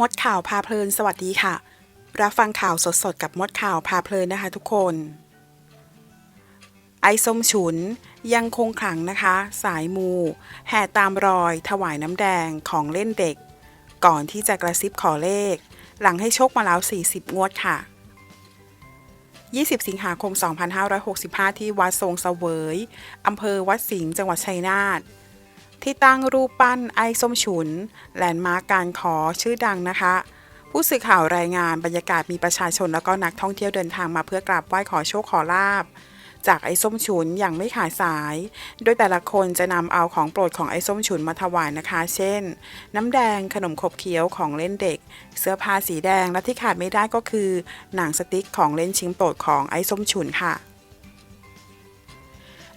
มดข่าวพาเพลินสวัสดีค่ะ รับฟังข่าวสดๆ กับมดข่าวพาเพลินนะคะทุกคน ไอส้มฉุนยังคงขลังนะคะ สายมู แห่ตามรอย ถวายน้ำแดงของเล่นเด็ก ก่อนที่จะกระซิบขอเลข หลังให้โชคมาแล้ว 40 งวดค่ะ 20 สิงหาคม 2565 ที่วัดทรงเสวยอำเภอวัดสิงห์จังหวัดชัยนาท ที่ตั้งรูปปั้นไอ้ส้มฉุน แลนด์มาร์กการขอชื่อดังนะคะ ผู้สื่อข่าวรายงานบรรยากาศมีประชาชนแล้วก็นักท่องเที่ยวเดินทางมาเพื่อกราบไหว้ขอโชคขอลาบจากไอ้ส้มฉุนอย่างไม่ขาดสาย โดยแต่ละคนจะนำเอาของโปรดของไอ้ส้มฉุนมาถวายนะคะ เช่น น้ำแดงขนมขบเคี้ยวของเล่นเด็ก เสื้อผ้าสีแดงและที่ขาดไม่ได้ก็คือ หนังสติ๊กของเล่นชิ้นโปรดของไอ้ส้มฉุนค่ะ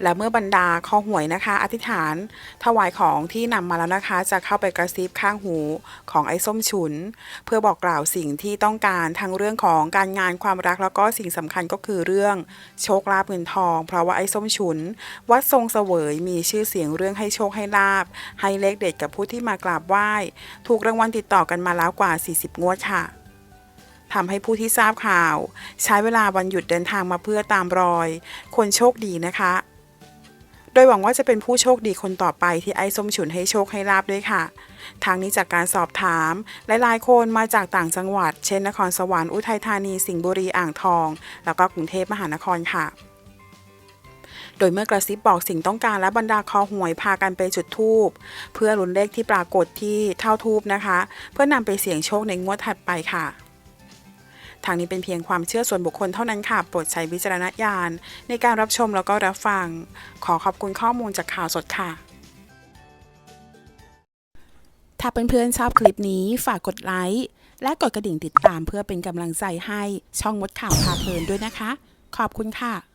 และเมื่อบรรดาข้อหวยนะคะ อธิษฐาน ถวายของที่นำมาแล้วนะคะ จะเข้าไปกระซิบข้างหูของไอ้ส้มฉุน เพื่อบอกกล่าวสิ่งที่ต้องการทั้งเรื่องของการงานความรักแล้วก็สิ่งสำคัญก็คือเรื่องโชคลาภเงินทอง เพราะว่าไอ้ส้มฉุน วัดทรงเสวยมีชื่อเสียงเรื่องให้โชคให้ลาบ ให้เลขเด็ดกับผู้ที่มากราบไหว้ ถูกรางวัลติดต่อกันมาแล้วกว่า 40 งวดค่ะทำให้ผู้ที่ทราบข่าว ใช้เวลาวันหยุดเดินทางมาเพื่อตามรอย คนโชคดีนะคะ โดยหวังว่าจะเป็นผู้โชคดีคนต่อไปที่ไอ้ส้มฉุนให้โชคให้ลาบด้วยค่ะ ทางนี้จากการสอบถาม หลายๆคนมาจากต่างจังหวัด เช่นนครสวรรค์อุทัยธานีสิงห์บุรีอ่างทอง แล้วก็กรุงเทพมหานครค่ะโดยเมื่อกระซิบบอกสิ่งต้องการและบรรดาคอหวยพากันไปจุดธูปเพื่อลุ้นเลขที่ปรากฏที่เท่าทูบนะคะ เพื่อนำไปเสี่ยงโชคในงวดถัดไปค่ะ ทางนี้เป็นเพียงความเชื่อส่วนบุคคลเท่านั้นค่ะ โปรดใช้วิจารณญาณในการรับชมแล้วก็รับฟัง ขอขอบคุณข้อมูลจากข่าวสดค่ะถ้าเพื่อนๆชอบคลิปนี้ฝากกดไลค์และกดกระดิ่งติดตามเพื่อเป็นกำลังใจให้ช่องมดข่าวพาเพลินด้วยนะคะ ขอบคุณค่ะ